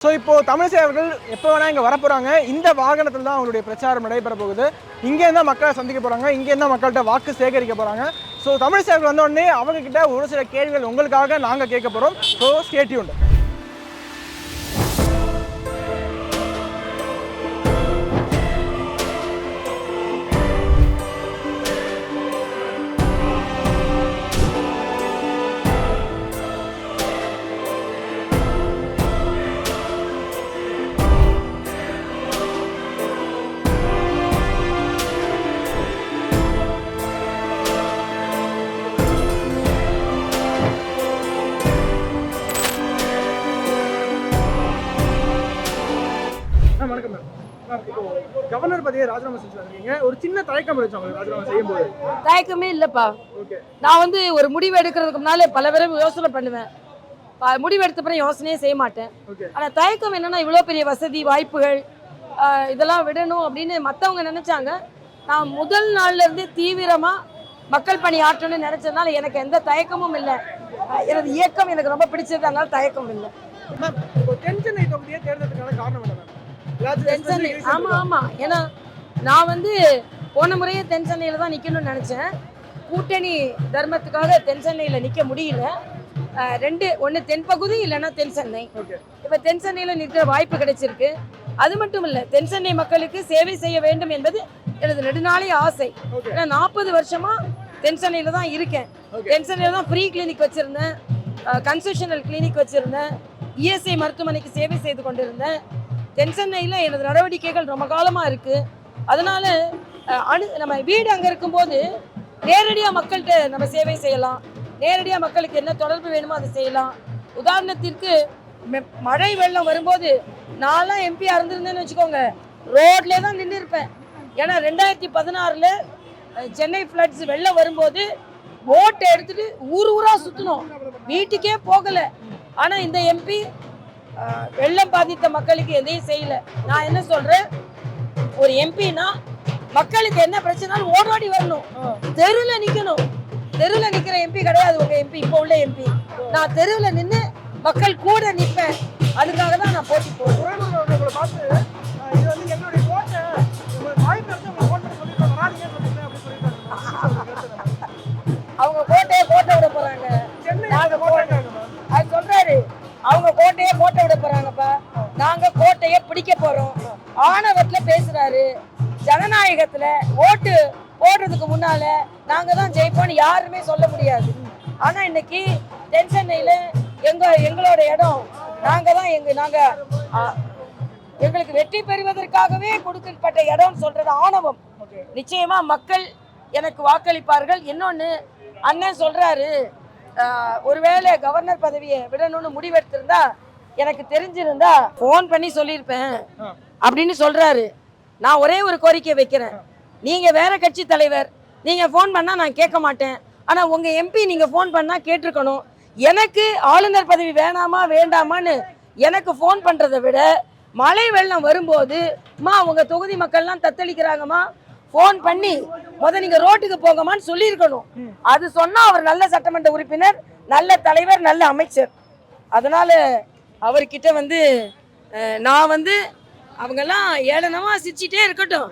So இப்போ தமிழிசை அவர்கள் எப்போ வேணால் இங்கே வரப்போகிறாங்க இந்த வாகனத்தில் தான் அவங்களுடைய பிரச்சாரம் நடைபெற போகுது. இங்கே இருந்தால் மக்களை சந்திக்க போகிறாங்க இங்கே இருந்தால் மக்கள்கிட்ட வாக்கு சேகரிக்க போகிறாங்க ஸோ தமிழிசை அவர்கள் வந்த அவங்கக்கிட்ட ஒரு சில கேள்விகள் உங்களுக்காக நாங்கள் கேட்க போகிறோம் ஸோ ஸ்டேட்யூண்ட் கவர்னர் பதவியை ராஜினாமா செஞ்சு வந்திருக்கீங்க. ஒரு சின்ன தயக்கம் இருந்துச்சு அவங்களுக்கு ராஜினாமா செய்யும்போது. தயக்கமே இல்லைப்பா. நான் வந்து ஒரு முடிவு எடுக்கிறதுக்கு முன்னாலே பல பேரும் யோசனை பண்ணுவேன். முடிவு எடுத்த பிறகு யோசனையே செய்ய மாட்டேன். ஆனால் தயக்கம் என்னன்னா இவ்வளோ பெரிய வசதி வாய்ப்புகள் இதெல்லாம் விடணும் அப்படின்னு மற்றவங்க நினைச்சாங்க. நான் முதல் நாள்ல இருந்தே தீவிரமா மக்கள் பணி ஆற்றணும்னு நினைச்சதுனால எனக்கு எந்த தயக்கமும் இல்லை. எனது இயக்கம் எனக்கு ரொம்ப பிடிச்சது அதனால தயக்கம் இல்லை. மேம் இப்போ தென் சென்னை தொகுதியை தேர்ந்தெடுக்கிறதுக்கான காரணம் என்ன மேம் தென்சென்னை specific reason ஆமா இருக்கா? ஆமா. ஏன்னா நான் வந்து போன முறையே தென் சென்னையில தான் நிக்கணும்னு நினைச்சேன். கூட்டணி தர்மத்துக்காக தென் சென்னையில நிக்க முடியல. ரெண்டு ஒன்று தென்பகுதி இல்லைன்னா தென் சென்னை. இப்போ தென் சென்னையில் நிற்கிற வாய்ப்பு கிடைச்சிருக்கு. அது மட்டும் இல்லை தென் சென்னை மக்களுக்கு சேவை செய்ய வேண்டும் என்பது எனது நெடுநாளைய ஆசை. ஏன்னா நாற்பது வருஷமா தென் சென்னையில் தான் இருக்கேன். தென் சென்னையில் தான் ஃப்ரீ கிளினிக் வச்சுருந்தேன். கன்செஷனல் கிளினிக் வச்சுருந்தேன். இஎஸ்ஐ மருத்துவமனைக்கு சேவை செய்து கொண்டிருந்தேன். தென் சென்னையில் எனது நடவடிக்கைகள் ரொம்ப காலமாக இருக்குது அதனால் அணு நம்ம வீடு அங்கே இருக்கும்போது நேரடியாக மக்கள்கிட்ட நம்ம சேவை செய்யலாம். நேரடியாக மக்களுக்கு என்ன தொடர்பு வேணுமோ அதை செய்யலாம். உதாரணத்திற்கு மெ- மழை வெள்ளம் வரும்போது நான்லாம் எம்பியாக இருந்திருந்தேன்னு வச்சுக்கோங்க. ரோட்லேயே தான் நின்று இருப்பேன் ஏன்னா ரெண்டாயிரத்தி பதினாறில் சென்னை ஃப்ளட்ஸ் வெள்ளம் வரும்போது போட்டை எடுத்துட்டு ஊர் ஊராக சுற்றணும் வீட்டுக்கே போகலை. ஆனால் இந்த எம்பி வெள்ளம் பாதித்த மக்களுக்கு எதையும் செய்யல. நான் என்ன சொல்றேன்? ஒரு எம்பினா மக்களுக்கு என்ன பிரச்சனாலும் ஓடோடி வரணும். தெருவில் நிற்கணும் தெருவில் நிற்கிற எம்பி கிடையாது உங்க எம்பி இப்போ உள்ள எம்பி நான் தெருவில் நின்று மக்கள் கூட நிற்பேன் அதுக்காக தான் நான் போட்டி போடுறேன் ஜனநாயகத்துல ஓட்டு போடுறதுக்கு முன்னால நாங்க தான் ஜெயிப்போம்னு யாருமே சொல்ல முடியாது. ஆனா இன்னைக்கு தென் சென்னையில எங்க எங்களோட இடம் நாங்க தான் எங்க நாங்க ஆ, எங்களுக்கு வெற்றி பெறுவதற்காகவே கொடுக்கப்பட்ட இடம் சொல்றது ஆணவம். ஓகே நிச்சயமா மக்கள் எனக்கு வாக்களிப்பார்கள். இன்னொன்னு அண்ணன் சொல்றாரு ஆஹ், ஒருவேளை கவர்னர் பதவியை விடணும்னு முடிவெடுத்திருந்தா எனக்கு தெரிஞ்சிருந்தா ஃபோன் பண்ணி சொல்லியிருப்பேன். அப்படின்னு சொல்றாரு. நான் ஒரே ஒரு கோரிக்கை வைக்கிறேன். நீங்கள் வேற கட்சி தலைவர். நீங்கள் ஃபோன் பண்ணால் நான் கேட்க மாட்டேன். ஆனால் உங்கள் எம்பி நீங்கள் ஃபோன் பண்ணால் கேட்டிருக்கணும். எனக்கு ஆளுநர் பதவி வேணாமா வேண்டாமான்னு எனக்கு ஃபோன் பண்ணுறதை விட மழை வெள்ளம் வரும்போது மா உங்கள் தொகுதி மக்கள்லாம் தத்தளிக்கிறாங்கம்மா. ஃபோன் பண்ணி முத நீங்கள் ரோட்டுக்கு போங்கம்மான்னு சொல்லியிருக்கணும். அது சொன்னால் அவர் நல்ல சட்டமன்ற உறுப்பினர் நல்ல தலைவர் நல்ல அமைச்சர். அதனால் அவர்கிட்ட வந்து நான் வந்து அவங்கெல்லாம் ஏளனமா சிரிச்சிட்டே இருக்கட்டும்.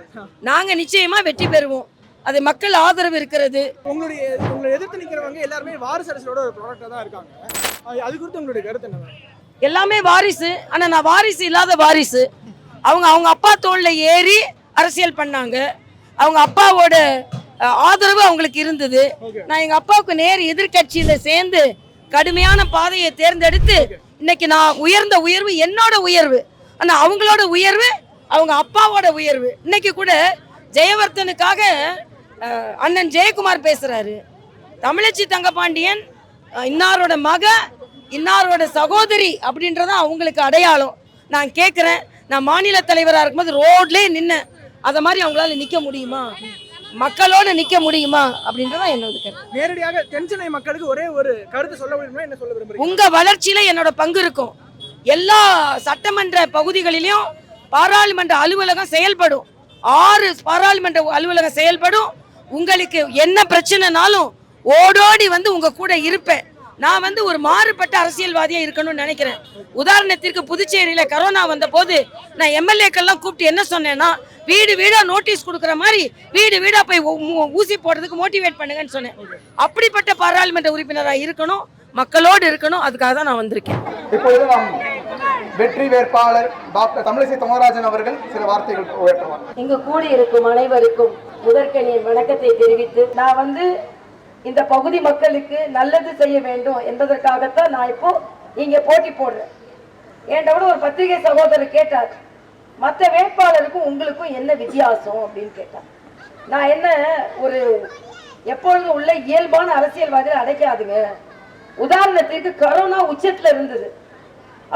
நாங்க நிச்சயமா வெற்றி பெறுவோம். அது மக்கள் ஆதரவு இருக்கிறது. உங்களுடைய உங்களை எதிர்த்து நிக்கிறவங்க எல்லாருமே வாரிசு அரசியலோட ஒரு ப்ராடக்டா தான் இருக்காங்க. அது குறித்து உங்களுடைய கருத்து என்ன? எல்லாமே வாரிசு. ஆனா நான் வாரிசு இல்லாத வாரிசு. அவங்க அவங்க அப்பா தோல்ல ஏறி அரசியல் பண்ணாங்க. அவங்க அப்பாவோட ஆதரவு அவங்களுக்கு இருந்தது. நான் எங்க அப்பாவுக்கு நேர் எதிர்க்கட்சியில சேர்ந்து கடுமையான பாதையை தேர்ந்தெடுத்து இன்னைக்கு நான் உயர்ந்த உயர்வு என்னோட உயர்வு. ஆனா அவங்களோட உயர்வு அவங்க அப்பாவோட உயர்வு. இன்னைக்கு கூட ஜெயவர்தனுக்காக அஹ், அண்ணன் ஜெயக்குமார் பேசுறாரு. தமிழச்சி தங்கபாண்டியன் இன்னாரோட மக இன்னாரோட சகோதரி அப்படின்றத அவங்களுக்கு அடையாளம். நான் கேட்குறேன் நான் மாநில தலைவராக இருக்கும்போது ரோட்லேயே நின்னேன். அதை மாதிரி அவங்களால நிற்க முடியுமா? மக்களோட நிற்க முடியுமா? அப்படின்றதான் என்னோட கருத்து. நேரடியாக தென் சென்னை மக்களுக்கு ஒரே ஒரு கருத்து சொல்ல விரும்புனா என்ன சொல்ல விரும்புறீங்க? உங்க வளர்ச்சியில என்னோட பங்கு இருக்கும். எல்லா சட்டமன்ற பகுதிகளிலும் பாராளுமன்ற அலுவலகம் செயல்படும். ஆறு பாராளுமன்ற அலுவலகம் செயல்படும். உங்களுக்கு என்ன பிரச்சனைனாலும் ஓடோடி வந்து உங்க கூட இருப்பேன். நான் வந்து ஒரு மாறுபட்ட அரசியல்வாதியா இருக்கணும்னு நினைக்கிறேன். உதாரணத்திற்கு புதுச்சேரியில கரோனா வந்த போது நான் எம்எல்ஏக்கள்லாம் கூப்பிட்டு என்ன சொன்னேன்னா வீடு வீடா நோட்டீஸ் கொடுக்குற மாதிரி வீடு வீடா போய் ஊசி போடுறதுக்கு மோட்டிவேட் பண்ணுங்கன்னு சொன்னேன். அப்படிப்பட்ட பாராளுமன்ற உறுப்பினராக இருக்கணும். மக்களோடு இருக்கணும் அதுக்காக தான் நான் வந்திருக்கேன். இப்பொழுது நாம் வெற்றி வேட்பாளர் டாக்டர் தமிழிசை தொங்கராஜன் அவர்கள் சில வார்த்தைகள் உயர்த்துவார் இங்கு கூடியிருக்கும் அனைவருக்கும் முதற்கனியின் வணக்கத்தை தெரிவித்து நான் வந்து இந்த பகுதி மக்களுக்கு நல்லது செய்ய வேண்டும் என்பதற்காகத்தான் நான் இப்போ இங்க போட்டி போடுறேன். என்கிட்ட கூட ஒரு பத்திரிகை சகோதரர் கேட்டார் மற்ற வேட்பாளருக்கும் உங்களுக்கும் என்ன வித்தியாசம்? அப்படின்னு கேட்டார். நான் என்ன ஒரு எப்பொழுதும் உள்ள இயல்பான அரசியல்வாதிகள் அடைக்காதுங்க. உதாரணத்துக்கு கரோனா உச்சத்துல இருந்தது.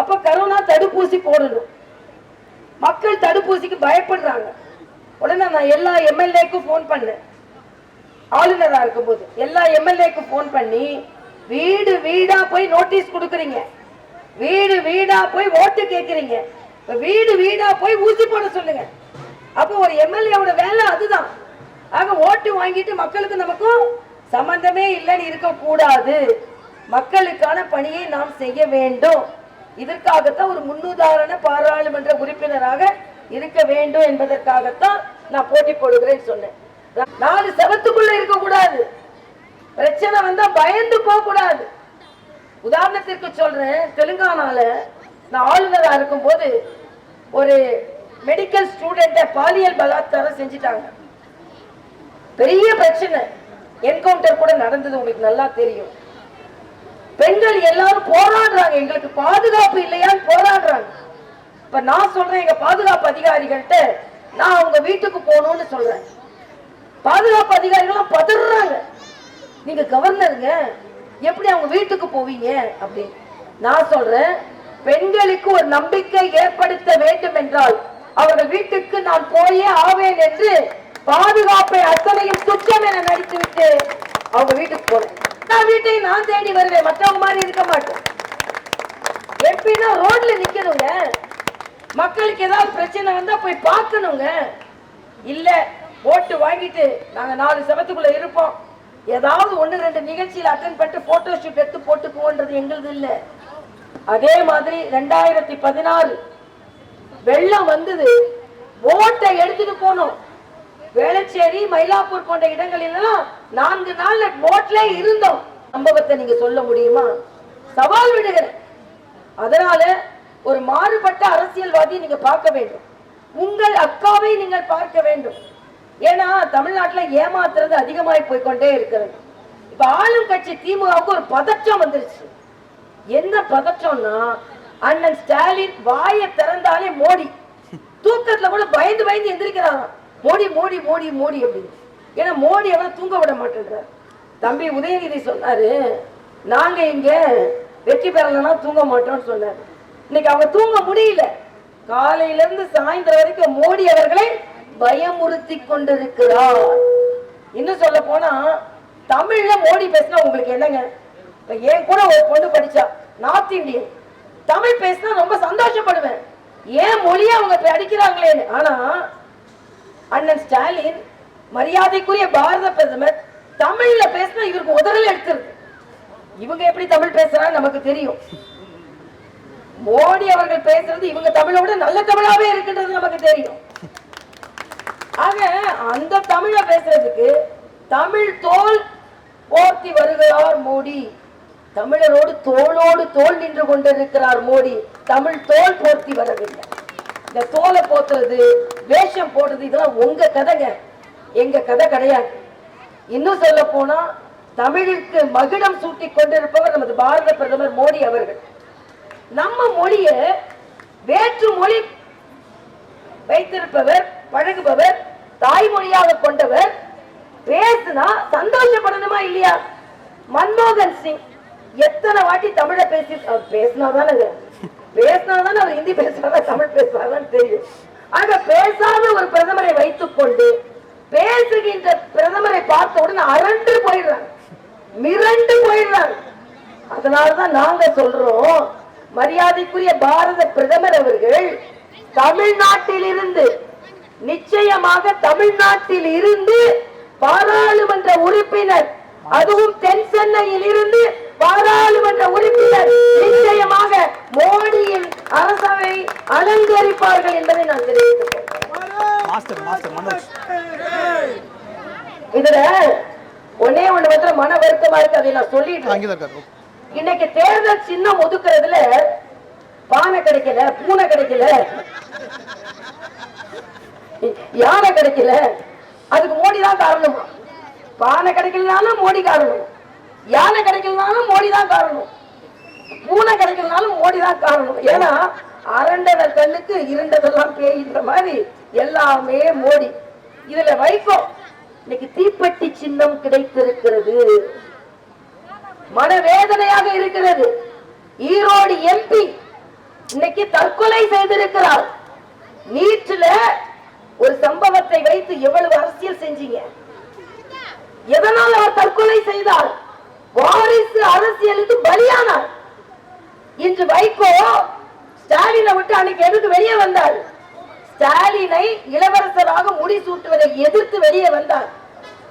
அப்ப கரோனா தடுப்பூசி போடணும். மக்கள் தடுப்பூசிக்கு பயப்படுறாங்க. உடனே நான் எல்லா எம்எல்ஏக்கும் ஃபோன் பண்ணேன். ஆளுநரா இருக்கும்போது எல்லா எம்எல்ஏக்கும் ஃபோன் பண்ணி வீடு வீடா போய் நோட்டீஸ் கொடுக்குறீங்க. வீடு வீடா போய் ஓட்டு கேட்குறீங்க இப்போ வீடு வீடா போய் ஊசி போட சொல்லுங்க. அப்போ ஒரு எம்எல்ஏவோட வேலை அதுதான். ஆக ஓட்டு வாங்கிட்டு மக்களுக்கு நமக்கும் சம்பந்தமே இல்லைன்னு இருக்கக்கூடாது. மக்களுக்கான பணியை நாம் செய்ய வேண்டும். இதற்காகத்தான் ஒரு முன்னுதாரண பாராளுமன்ற உறுப்பினராக இருக்க வேண்டும் என்பதற்காகத்தான் நான் போட்டி போடுகிறேன்னு சொன்னேன். நாலு செவத்துக்குள்ள இருக்க கூடாது பிரச்சனை வந்தா பயந்து போக கூடாது உதாரணத்திற்கு சொல்றேன் தெலுங்கானால நான் ஆளுநரா இருக்கும்போது ஒரு மெடிக்கல் ஸ்டூடெண்ட்டை பாலியல் பலாத்காரம் செஞ்சிட்டாங்க. பெரிய பிரச்சனை. என்கவுண்டர் கூட நடந்தது உங்களுக்கு நல்லா தெரியும். பெண்கள் எல்லாரும் போராடுறாங்க. எங்களுக்கு பாதுகாப்பு இல்லையான்னு போராடுறாங்க. இப்ப நான் சொல்றேன் எங்க பாதுகாப்பு அதிகாரிகள்கிட்ட நான் அவங்க வீட்டுக்கு போகணும்னு சொல்றேன். பாதுகாப்பு அதிகாரிகள்லாம் பதறாங்க. நீங்க கவர்னருங்க எப்படி அவங்க வீட்டுக்கு போவீங்க அப்படின்னு. நான் சொல்றேன் பெண்களுக்கு ஒரு நம்பிக்கை ஏற்படுத்த வேண்டும் என்றால் அவர்கள் வீட்டுக்கு நான் போயே ஆவேன் என்று பாதுகாப்பை அத்தனையும் சுத்தம் என நடித்துவிட்டு அவங்க வீட்டுக்கு போறேன் நான் வீட்டை நான் தேடி வருவேன். மற்றவங்க மாதிரி இருக்க மாட்டோம். எப்படின்னா ரோட்ல நிக்கணுங்க. மக்களுக்கு ஏதாவது பிரச்சனை வந்தா போய் பார்க்கணுங்க. இல்ல ஓட்டு வாங்கிட்டு நாங்க நாலு செவத்துக்குள்ள இருப்போம். ஏதாவது ஒண்ணு ரெண்டு நிகழ்ச்சியில அட்டன் பண்ணிட்டு போட்டோ ஷூட் எடுத்து போட்டுக்குவோன்றது எங்களுது இல்ல. அதே மாதிரி ரெண்டாயிரத்தி பதினாறு வெள்ளம் வந்தது. ஓட்டை எடுத்துட்டு போனோம். வேளச்சேரி மயிலாப்பூர் போன்ற இடங்களிலெல்லாம் நான்கு நாள் போட்ல இருந்தோம். சம்பவத்தை நீங்க சொல்ல முடியுமா? சவால் விடுகிறேன். அதனால ஒரு மாறுபட்ட அரசியல்வாதியை நீங்க பார்க்க வேண்டும். உங்கள் அக்காவை நீங்கள் பார்க்க வேண்டும். ஏன்னா தமிழ்நாட்டுல ஏமாத்துறது அதிகமாய் போய்கொண்டே இருக்கிறது. இப்ப ஆளும் கட்சி திமுகவுக்கு ஒரு பதற்றம் வந்துருச்சு. என்ன பதற்றம்னா அண்ணன் ஸ்டாலின் வாயை திறந்தாலே மோடி. தூக்கத்துல கூட பயந்து பயந்து எந்திரிக்கிறாராம். மோடி மோடி மோடி மோடி அப்படின்னு. ஏன்னா மோடி அவரை தூங்க விட மாட்டேங்கிறார் தம்பி உதயநிதி சொன்னாரு நாங்க இங்க வெற்றி பெறலைன்னா தூங்க மாட்டோம்னு சொன்னார். இன்னைக்கு அவங்க தூங்க முடியல. காலையில இருந்து சாயந்தரம் வரைக்கும் மோடி அவர்களை பயமுறுத்தி கொண்டிருக்கிறார். இன்னும் சொல்ல போனா தமிழ்ல மோடி பேசினா உங்களுக்கு என்னங்க? இப்ப என் கூட ஒரு பொண்ணு படிச்சா நார்த் இந்தியன். தமிழ் பேசினா ரொம்ப சந்தோஷப்படுவேன். ஏன் மொழியை அவங்க அடிக்கிறாங்களேன்னு. ஆனா அண்ணன் ஸ்டாலின் மரியாதைக்குரிய பாரத பிரதமர் தமிழ்ல பேசினா இவருக்கு உதறல் எடுத்துருது. இவங்க எப்படி தமிழ் பேசுறான்னு நமக்கு தெரியும். மோடி அவர்கள் பேசுறது இவங்க தமிழோட நல்ல தமிழாவே இருக்குன்றது நமக்கு தெரியும். ஆக அந்த தமிழ பேசுறதுக்கு தமிழ் தோல் போர்த்தி வருகிறார் மோடி. தமிழரோடு தோளோடு தோல் நின்று கொண்டிருக்கிறார் மோடி. தமிழ் தோல் போர்த்தி வரவில்லை. இந்த தோலை போத்துறது வேஷம் போடுறது இதெல்லாம் உங்க கதைங்க. எங்க கதை கிடையாது. இன்னும் சொல்ல போனா தமிழுக்கு மகுடம் சூட்டி கொண்டிருப்பவர் நமது பாரத பிரதமர் மோடி அவர்கள். நம்ம மொழிய வேற்று மொழி வைத்திருப்பவர் பழகுபவர் தாய்மொழியாக கொண்டவர் பேசுனா சந்தோஷப்படணுமா இல்லையா? மன்மோகன் சிங் எத்தனை வாட்டி தமிழ பேசி அவர் பேசினாதானங்க. பேசினாதான் அவர் ஹிந்தி பேசுறாரா தமிழ் பேசுறாரான்னு தெரியும். ஆக பேசாத ஒரு பிரதமரை வைத்துக் கொண்டு பேசுகின்ற பிரதமரை பார்த்த உடனே அரண்டு போயிடுறாங்க. மிரண்டு போயிடுறாங்க. அதனாலதான் நாங்க சொல்றோம் மரியாதைக்குரிய பாரத பிரதமர் அவர்கள் தமிழ்நாட்டில் இருந்து நிச்சயமாக தமிழ்நாட்டில் இருந்து பாராளுமன்ற உறுப்பினர் அதுவும் தென் சென்னையில் இருந்து பாராளுமன்ற உறுப்பினர் நிச்சயமாக மோடியின் அரசவை அலங்கரிப்பார்கள் என்பதை நான் மனோஜ் இதுல ஒன்னே ஒண்ணு வந்து மன வருத்தமா இருக்கு அதை நான் இருக்காரு. இன்னைக்கு தேர்தல் சின்னம் ஒதுக்குறதுல பானை கிடைக்கல பூனை கிடைக்கல யானை கிடைக்கல. அதுக்கு மோடி தான் காரணம். பானை கிடைக்கலனாலும் மோடி காரணம். யானை கிடைக்கலனாலும் மோடி தான் காரணம். பூனை கிடைக்கலனாலும் ஓடிதான் காணணும் காரணம் ஏன்னா அரண்டன கண்ணுக்கு இருண்டதெல்லாம் பேயின்ற மாதிரி எல்லாமே மோடி. இதுல வைகோ இன்னைக்கு தீப்பெட்டி சின்னம் கிடைத்திருக்கிறது. மனவேதனையாக இருக்கிறது. ஈரோடு எம்பி இன்னைக்கு தற்கொலை செய்திருக்கிறார். நீட்டுல ஒரு சம்பவத்தை வைத்து எவ்வளவு அரசியல் செஞ்சீங்க? எதனால் அவர் தற்கொலை செய்தார்? வாரிசு அரசியலுக்கு பலியானார். இன்று வைகோ ஸ்டாலினை விட்டு அன்னைக்கு எதுக்கு வெளியே வந்தார்? ஸ்டாலினை இளவரசராக முடிசூட்டுவதை எதிர்த்து வெளியே வந்தார்.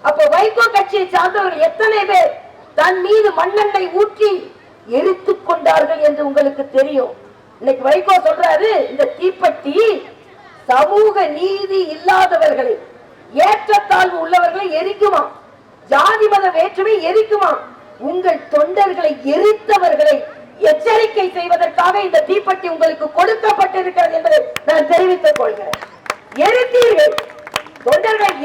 அப்ப வைகோ கட்சியை சார்ந்தவர்கள் எத்தனை பேர் தன் மீது மண்ணெண்ணை ஊற்றி எரித்துக் கொண்டார்கள் என்று உங்களுக்கு தெரியும். இன்னைக்கு வைகோ சொல்றாரு இந்த தீப்பெட்டி சமூக நீதி இல்லாதவர்களை ஏற்றத்தாழ்வு உள்ளவர்களை எரிக்குமா? ஜாதி மத வேற்றுமை எரிக்குமா? உங்கள் தொண்டர்களை எரித்தவர்களை எச்சரிக்கை செய்வதற்காக இந்த தீப்பெட்டி உங்களுக்கு கொடுக்கப்பட்டிருக்கிறது என்பதை நான் தெரிவித்துக் கொள்கிறேன். எரித்தீர்கள்.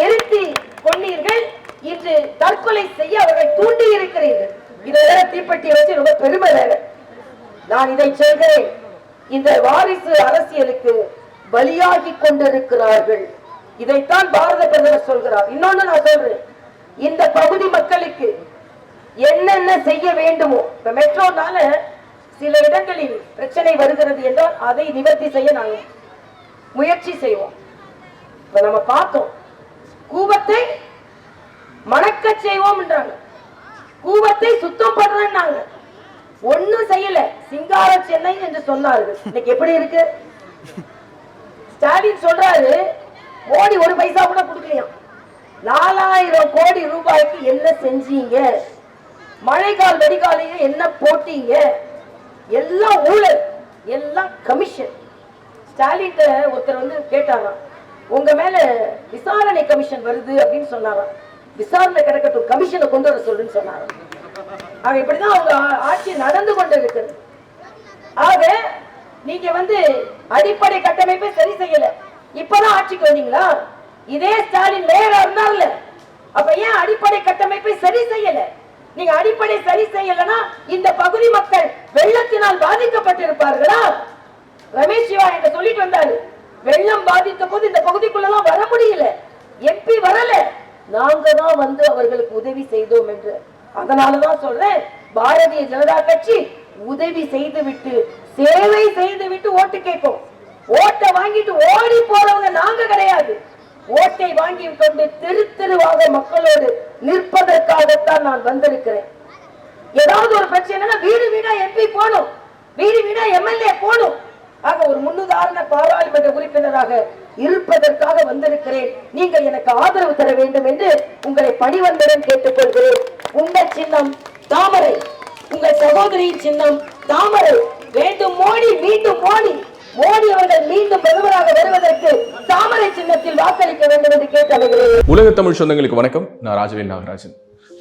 எரித்து கொண்டீர்கள். இன்று தற்கொலை செய்ய அவர்கள் தூண்டி இருக்கிறீர்கள். இதை தீப்பட்டி வச்சு ரொம்ப பெருமை வேற. நான் இதை சொல்கிறேன். இந்த வாரிசு அரசியலுக்கு பலியாகி கொண்டிருக்கிறார்கள். இதைத்தான் பாரத பிரதமர் சொல்கிறார். இன்னொன்னு நான் சொல்றேன். இந்த பகுதி மக்களுக்கு என்னென்ன செய்ய வேண்டுமோ இப்ப மெட்ரோனால சில இடங்களில் பிரச்சனை வருகிறது என்றால் அதை நிவர்த்தி செய்ய நாங்கள் முயற்சி செய்வோம். இப்ப நம்ம பார்த்தோம். கூவத்தை மணக்க செய்வோம் என்றாங்க. கூவத்தை சுத்தம் பண்றேன்னாங்க. ஒண்ணும் செய்யல. சிங்கார சென்னை என்று சொன்னார்கள். இன்னைக்கு எப்படி இருக்கு? ஸ்டாலின் சொல்றாரு மோடி ஒரு பைசா கூட கொடுக்கலையாம். நாலாயிரம் கோடி ரூபாய்க்கு என்ன செஞ்சீங்க? மழைக்கால் வெடிகாலையும் என்ன போட்டீங்க? எல்லாம் ஊழல் எல்லாம் கமிஷன் ஸ்டாலின் ஒருத்தர் வந்து கேட்டாராம். உங்க மேல விசாரணை கமிஷன் வருது அப்படின்னு சொன்னாராம். விசாரணை கிடக்கட்டும் கமிஷனை கொண்டு வர சொல்லுன்னு சொன்னாராம். ஆக இப்படிதான் அவங்க ஆட்சி நடந்து கொண்டு இருக்கிறது ஆக நீங்க வந்து அடிப்படை கட்டமைப்பை சரி செய்யல. இப்பதான் ஆட்சிக்கு வந்தீங்களா? இதே ஸ்டாலின் மேயரா இருந்தார்ல. அப்ப ஏன் அடிப்படை கட்டமைப்பை சரி செய்யல? நீங்க அடிப்படை சரி செய்யலனா இந்த பகுதி மக்கள் வெள்ளத்தினால் பாதிக்கப்பட்டிருப்பார்களா? ரமேஷ் சிவா என்று சொல்லிட்டு வந்தாரு. வெள்ளம் பாதித்த போது இந்த பகுதிக்குள்ளலாம் வர முடியல. எம்பி வரல. நாங்க தான் வந்து அவர்களுக்கு உதவி செய்தோம் என்று. அதனாலதான் சொல்றேன் பாரதிய ஜனதா கட்சி உதவி செய்து விட்டு சேவை செய்து விட்டு ஓட்டு கேட்போம் ஓட்டை வாங்கிட்டு ஓடி போறவங்க நாங்க கிடையாது. ஓட்டை வாங்கி கொண்டு தெரு தெருவாக மக்களோடு நிற்பதற்காகத்தான் நான் வந்திருக்கிறேன். ஏதாவது ஒரு பிரச்சனைனா வீடு வீடா எம்பி போகணும். வீடு வீடா எம்எல்ஏ போகணும். ஆக ஒரு முன்னுதாரண பாராளுமன்ற உறுப்பினராக இருப்பதற்காக வந்திருக்கிறேன். நீங்கள் எனக்கு ஆதரவு தர வேண்டும் என்று உங்களை பணிவந்தரம் கேட்டுக்கொள்கிறேன். உங்கள் சின்னம் தாமரை. உங்கள் சகோதரியின் சின்னம் தாமரை. வேண்டும் மோடி மீண்டும் மோடி. மோடி அவர்கள் மீண்டும் பிரதமராக வருவதற்கு தாமரை சின்னத்தில் வாக்களிக்க வேண்டும் என்று கேட்டமைகிறேன் உலக தமிழ் சொந்தங்களுக்கு வணக்கம். நான் ராஜவேல் நாகராஜன்.